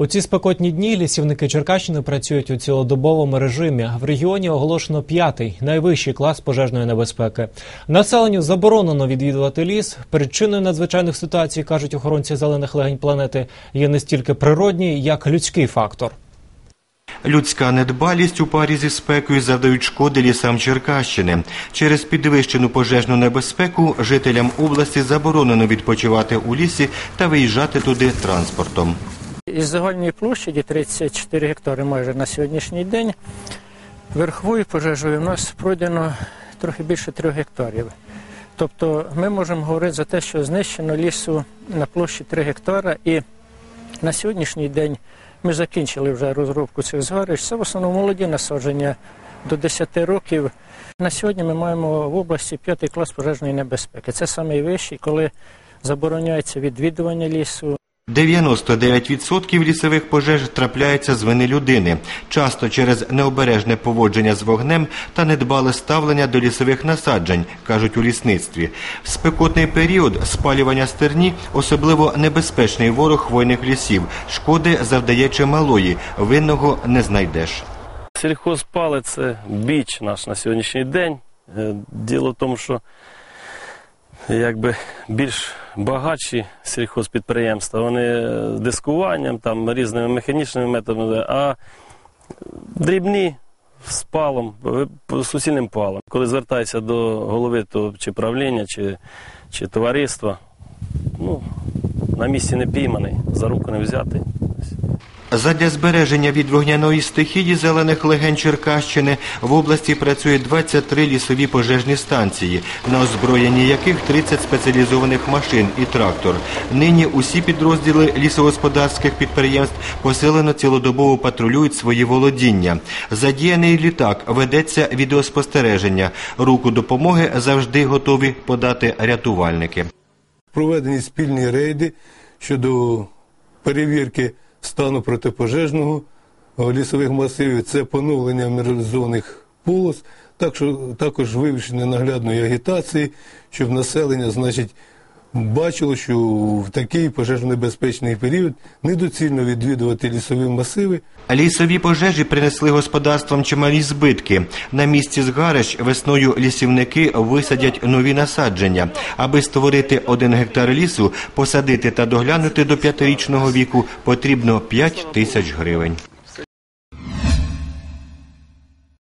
У ці спекотні дні лісівники Черкащини працюють у цілодобовому режимі. В регіоні оголошено п'ятий найвищий клас пожежної небезпеки. Населенню заборонено відвідувати ліс. Причиною надзвичайних ситуацій кажуть охоронці зелених легень планети є не стільки природній, як людський фактор. Людська недбалість у парі зі спекою завдають шкоди лісам Черкащини. Через підвищену пожежну небезпеку жителям області заборонено відпочивати у лісі та виїжджати туди транспортом. Із загальної площаді 34 гектари майже на сьогоднішній день верховою пожежею в нас пройдено трохи більше 3 гектарів. Тобто ми можемо говорити за те, що знищено лісу на площі 3 гектара, і на сьогоднішній день ми закінчили вже розробку цих згарищ. Це в основному молоді насадження до 10 років. На сьогодні ми маємо в області п'ятий клас пожежної небезпеки. Це найвищий, коли забороняється відвідування лісу, 99% лісових пожеж трапляється з вини людини, часто через необережне поводження з вогнем та недбале ставлення до лісових насаджень, кажуть у лісництві. В спекотний період спалювання стерні особливо небезпечний ворог хвойних лісів. Шкоди завдає чималої, винного не знайдеш. Сільхозпали це біч наш на сьогоднішній день. Е, Діло в тому, що якби більш багатші сільхозпідприємства, вони з дискуванням, там, різними механічними методами, а дрібні з палом, е, суцільним палом. Коли звертаєшся до голови то, чи правління, чи, чи товариства, ну, на місці не пійманий, за руку не взятий. Задля збереження від вогняної стихії зелених легень Черкащини в області працює 23 лісові пожежні станції, на озброєнні яких 30 спеціалізованих машин і трактор. Нині усі підрозділи лісогосподарських підприємств посилено цілодобово патрулюють свої володіння. Задіяний літак ведеться відеоспостереження. Руку допомоги завжди готові подати рятувальники. Проведені спільні рейди щодо перевірки стану протипожежного лісових масивів, це поновлення міжзонних полос, так що, також вивішення наглядної агітації, щоб населення, значить, бачило, що в такий пожежонебезпечний період недоцільно відвідувати лісові масиви. Лісові пожежі принесли господарствам чималі збитки. На місці згарищ весною лісівники висадять нові насадження. Аби створити один гектар лісу, посадити та доглянути до п'ятирічного віку потрібно 5 тисяч гривень.